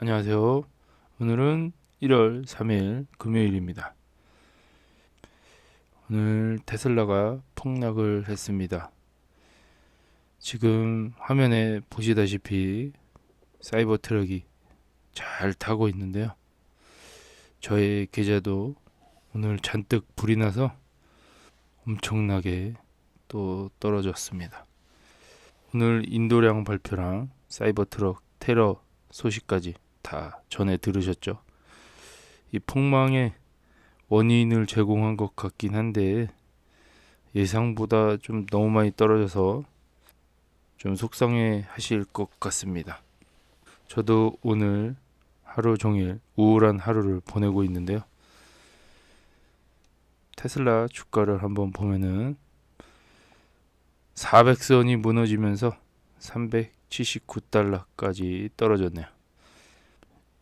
안녕하세요. 오늘은 1월 3일 금요일입니다. 오늘 테슬라가 폭락을 했습니다. 지금 화면에 보시다시피 사이버 트럭이 잘 타고 있는데요. 저의 계좌도 오늘 잔뜩 불이 나서 엄청나게 또 떨어졌습니다. 오늘 인도량 발표랑 사이버 트럭 테러 소식까지 다 전에 들으셨죠? 이 폭망의 원인을 제공한 것 같긴 한데 예상보다 좀 너무 많이 떨어져서 좀 속상해 하실 것 같습니다. 저도 오늘 하루 종일 우울한 하루를 보내고 있는데요. 테슬라 주가를 한번 보면은 400선이 무너지면서 379달러까지 떨어졌네요.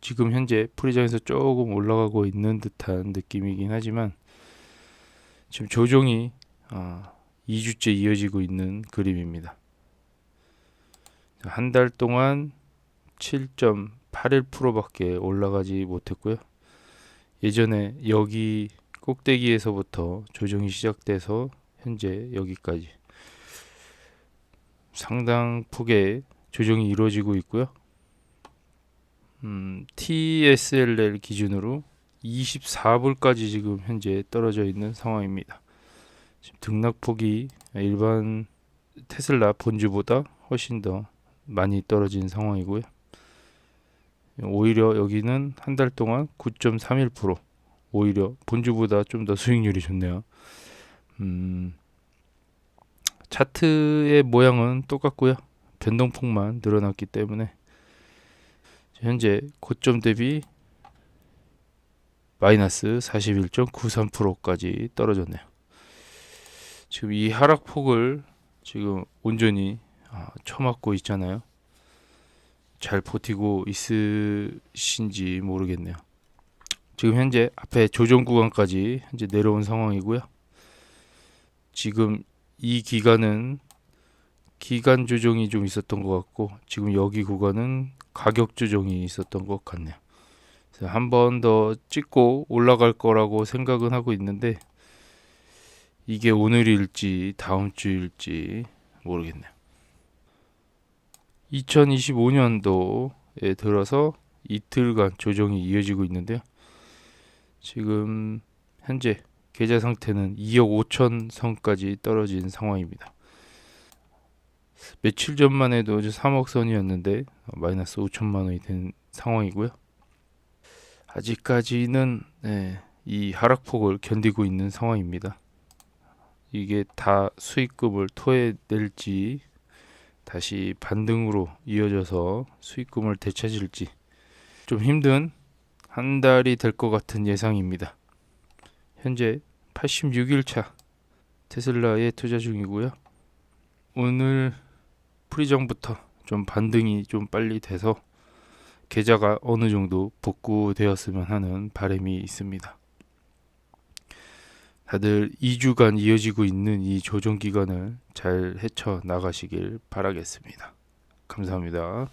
지금 현재 프리장에서 조금 올라가고 있는 듯한 느낌이긴 하지만 지금 조정이 아, 2주째 이어지고 있는 그림입니다. 한 달 동안 7.81%밖에 올라가지 못했고요. 예전에 여기 꼭대기에서부터 조정이 시작돼서 현재 여기까지 상당 폭의 조정이 이루어지고 있고요. 음, TSLL 기준으로 24불까지 지금 현재 떨어져 있는 상황입니다. 지금 등락폭이 일반 테슬라 본주보다 훨씬 더 많이 떨어진 상황이고요. 오히려 여기는 한 달 동안 9.31% 오히려 본주보다 좀 더 수익률이 좋네요. 음, 차트의 모양은 똑같고요. 변동폭만 늘어났기 때문에 현재 고점 대비 마이너스 41.93%까지 떨어졌네요. 지금 이 하락폭을 지금 온전히 아, 처맞고 있잖아요. 잘 버티고 있으신지 모르겠네요. 지금 현재 앞에 조정 구간까지 현재 내려온 상황이고요. 지금 이 기간은 기간 조정이 좀 있었던 것 같고 지금 여기 구간은 가격 조정이 있었던 것 같네요. 한 번 더 찍고 올라갈 거라고 생각은 하고 있는데 이게 오늘일지 다음 주일지 모르겠네요. 2025년도에 들어서 이틀간 조정이 이어지고 있는데요. 지금 현재 계좌 상태는 2억 5천 선까지 떨어진 상황입니다. 며칠 전만 해도 3억 선이었는데 마이너스 5천만 원이 된 상황이고요. 아직까지는 네, 이 하락폭을 견디고 있는 상황입니다. 이게 다 수익금을 토해낼지 다시 반등으로 이어져서 수익금을 되찾을지 좀 힘든 한 달이 될 것 같은 예상입니다. 현재 86일차 테슬라에 투자 중이고요. 오늘 프리정부터 좀 반등이 좀 빨리 돼서 계좌가 어느 정도 복구되었으면 하는 바람이 있습니다. 다들 2주간 이어지고 있는 이 조정 기간을 잘 헤쳐 나가시길 바라겠습니다. 감사합니다.